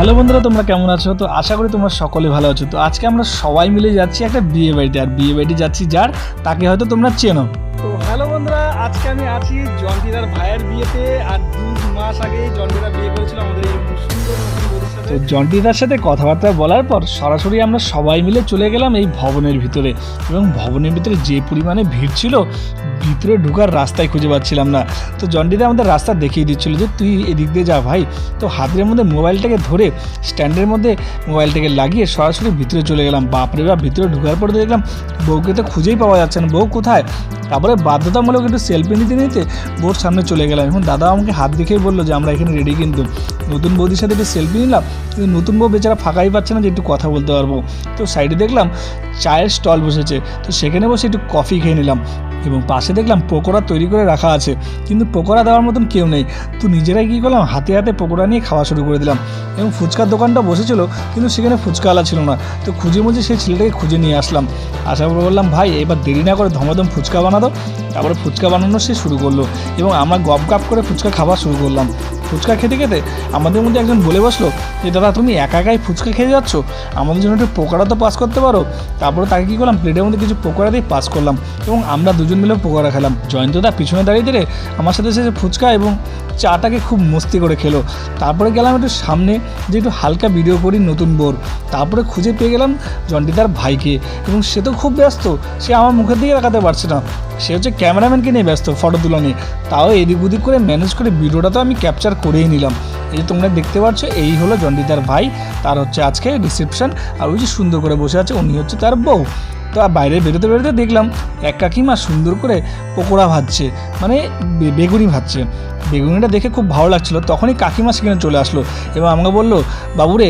Hello বন্ধুরা, তোমরা কেমন আছো? তো আশা করি তোমরা সকলে ভালো আছো। তো আজকে আমরা সবাই মিলে যাচ্ছি একটা বিয়ে বাড়িতে, আর বিয়ে বাড়িতে যাচ্ছি যার, তাকে হয়তো তোমরা চেনো। তো হ্যালো বন্ধুরা, আজকে আমি আছি জন্টিদার ভাইয়ের বিয়েতে, আর দু মাস আগে জন্টিদা বিয়ে করেছিল আমাদের এই সুন্দর। তো জন্টিদার সাথে কথাবার্তা বলার পর সরাসরি আমরা সবাই মিলে চলে গেলাম এই ভবনের ভিতরে। এবং ভবনের ভিতরে যে পরিমাণে ভিড় ছিল, ভিতরে ঢোকার রাস্তায় খুঁজে পাচ্ছিলাম না। তো জন্ডিদা আমাদের রাস্তা দেখিয়ে দিচ্ছিল যে, তুই এদিক দিয়ে যা ভাই। তো হাতের মধ্যে মোবাইলটাকে ধরে স্ট্যান্ডের মধ্যে মোবাইলটাকে লাগিয়ে সরাসরি ভিতরে চলে গেলাম। বাপরে বাপ, ভিতরে ঢুকার পরে দেখলাম বউকে তো খুঁজেই পাওয়া যাচ্ছে না। বউ কোথায়? তারপরে বাধ্যতামূলক একটু সেলফি নিতে নিতে বউর সামনে চলে গেলাম। এখন দাদা আমাকে হাত দেখেই বলল যে, আমরা এখানে রেডি কিন্তু। নতুন বৌদির সাথে একটু সেলফি নিলাম, কিন্তু নতুন বউ বেচারা ফাঁকাই পাচ্ছে না যে একটু কথা বলতে পারব। তো সাইডে দেখলাম চায়ের স্টল বসেছে, তো সেখানে বসে একটু কফি খেয়ে নিলাম এবং পাশে দেখলাম পকোড়া তৈরি করে রাখা আছে, কিন্তু পকোড়া দেওয়ার মতন কেউ নেই। তো নিজেরাই কী করলাম, হাতে হাতে পকোড়া নিয়ে খাওয়া শুরু করে দিলাম এবং ফুচকার দোকানটা বসেছিল, কিন্তু সেখানে ফুচকাওয়ালা ছিল না। তো খুঁজে মুজে সেই ছেলেটাকে খুঁজে নিয়ে আসলাম। আসার পর বললাম, ভাই, এবার দেরি না করে ধমাধম ফুচকা বানাদো তারপরে ফুচকা বানানো সে শুরু করল এবং আমরা গপ গপ করে ফুচকা খাওয়া শুরু করলাম। ফুচকা খেতে খেতে আমাদের মধ্যে একজন বলে বসল যে, দাদা, তুমি একা একাই ফুচকা খেয়ে যাচ্ছ? আমাদের জন্য একটু পকোড়া তো পাস করতে পারো। তারপরে তাকে কী করলাম প্লেটের মধ্যে কিছু পকোড়া দিয়ে পাস করলাম এবং আমরা দুজন মিলে পকোড়া খেলাম। জয়ন্তদা পিছনে দাঁড়িয়ে দিলে আমার সাথে সে ফুচকা এবং চাটাকে খুব মস্তি করে খেলো। তারপরে গেলাম একটু সামনে যে একটু হালকা ভিডিও করি নতুন বোর তারপরে খুঁজে পেয়ে গেলাম জন্টিদার ভাইকে এবং সে তো খুব ব্যস্ত, সে আমার মুখের দিকে তাকাতে পারছে না। সে হচ্ছে ক্যামেরাম্যানকে নিয়ে ব্যস্ত ফটো তোলা নিয়ে। তাও এদিক ওদিক করে ম্যানেজ করে ভিডিওটা তো আমি ক্যাপচার করেই নিলাম। এই যে তোমরা দেখতে পাচ্ছ, এই হলো জন্ডিতার ভাই, তার হচ্ছে আজকে রিসেপশন আর ওই যে সুন্দর করে বসে আছে, উনি হচ্ছে তার বউ। তো বাইরে বেরোতে বেরোতে দেখলাম, এক কাকিমা সুন্দর করে পকোড়া ভাজছে মানে বেগুনি ভাজছে। বেগুনিটা দেখে খুব ভালো লাগছিল। তখনই কাকিমা সেখানে চলে আসলো এবং আমাকে বলল, বাবুরে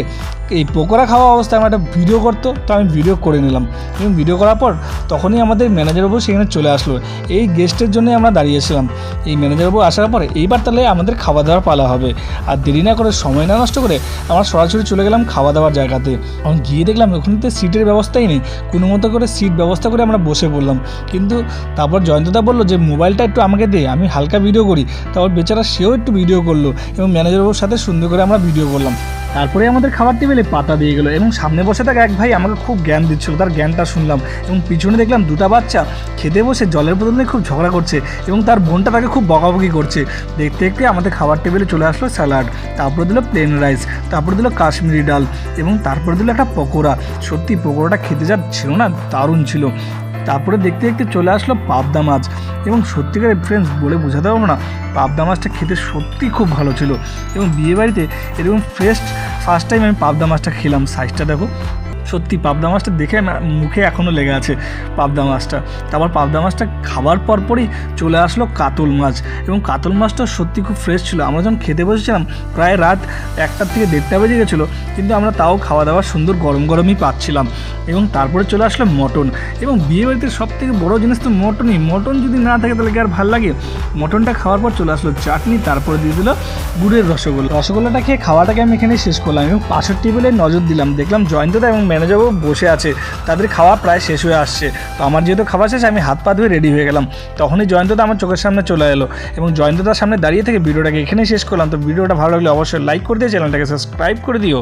এই পকোড়া খাওয়া অবস্থায় আমার একটা ভিডিও করতো, তো আমি ভিডিও করে নিলাম। এবং ভিডিও করার পর তখনই আমাদের ম্যানেজার বাবু সেখানে চলে আসলো। এই গেস্টের জন্যই আমরা দাঁড়িয়েছিলাম এই ম্যানেজার বাবু আসার পরে এইবার তাহলে আমাদের খাওয়া দাওয়ার পালা হবে। আর দেরি না করে, সময় না নষ্ট করে আমরা সরাসরি চলে গেলাম খাওয়া দাওয়ার জায়গাতে। এখন গিয়ে দেখলাম ওখানে তো সিটের ব্যবস্থাই নেই। কোনো মতো করে সিট ব্যবস্থা করে আমরা বসে পড়লাম। কিন্তু তারপর জয়ন্তদা বলল যে, মোবাইলটা একটু আমাকে দে, আমি হালকা ভিডিও করি। তারপর বেচারা সেও একটু ভিডিও করল। এবং ম্যানেজার বাবুর সাথে সুন্দর করে আমরা ভিডিও করলাম। তারপরে আমাদের খাবার টেবিলে পাতা দিয়ে গেলো এবং সামনে বসে থাকা এক ভাই আমাকে খুব জ্ঞান দিচ্ছিল, তার জ্ঞানটা শুনলাম এবং পিছনে দেখলাম দুটা বাচ্চা খেতে বসে জলের বোতল নিয়ে খুব ঝগড়া করছে এবং তার বোনটা তাকে খুব বকাবকি করছে। দেখতে দেখতে আমাদের খাবার টেবিলে চলে আসলো স্যালাড, তারপরে দিল প্লেন রাইস তারপরে দিল কাশ্মীরি ডাল এবং তারপরে দিল একটা পকোড়া। সত্যি পকোড়াটা খেতে যা ছিল না, দারুণ ছিল। তারপরে দেখতে দেখতে চলে আসলো পাবদা মাছ। এবং সত্যিকারের ফ্রেন্ডস বলে বোঝাতে পারব না, পাবদা মাছটা খেতে সত্যি খুব ভালো ছিল। এবং বিয়েবাড়িতে এরকম ফ্রেশ ফার্স্ট টাইম আমি পাবদা মাছটা খেলাম। সাইজটা দেখো সত্যি পাবদা মাছটা দেখে না, মুখে এখনও লেগে আছে পাবদা মাছটা। তারপর পাবদা মাছটা খাবার পর পরই চলে আসলো কাতল মাছ। এবং কাতল মাছটা সত্যি খুব ফ্রেশ ছিল। আমরা যখন খেতে বসেছিলাম, প্রায় রাত একটার থেকে দেড়টা বেজে গেছিল, কিন্তু আমরা তাও খাওয়া দাওয়া সুন্দর গরম গরমই পাচ্ছিলাম। এবং তারপরে চলে আসলো মটন। এবং বিয়ে বাড়িতে সব থেকে বড়ো জিনিস তো মটনই। মটন যদি না থাকে, তাহলে কি আর ভালো লাগে? মটনটা খাওয়ার পর চলে আসলো চাটনি, তারপরে দিয়ে দিল গুড়ের রসগোল্লা। রসগোল্লাটা খেয়ে খাওয়াটাকে আমি এখানে শেষ করলাম এবং পাশের টেবিলে নজর দিলাম। দেখলাম জয়ন্তদা এবং ম্যানেজারও বসে আছে। তাদের খাওয়া প্রায় শেষ হয়ে আসছে। তো আমার যেহেতু খাওয়া শেষ, আমি হাত পা ধুয়ে রেডি হয়ে গেলাম। তখনই জয়ন্তদা আমার চোখের সামনে চলে এলো এবং জয়ন্তদার সামনে দাঁড়িয়ে থেকে ভিডিওটাকে এখানেই শেষ করলাম। তো ভিডিওটা ভালো লাগলে অবশ্যই লাইক করে দিয়ে চ্যানেলটাকে সাবস্ক্রাইব করে দিও।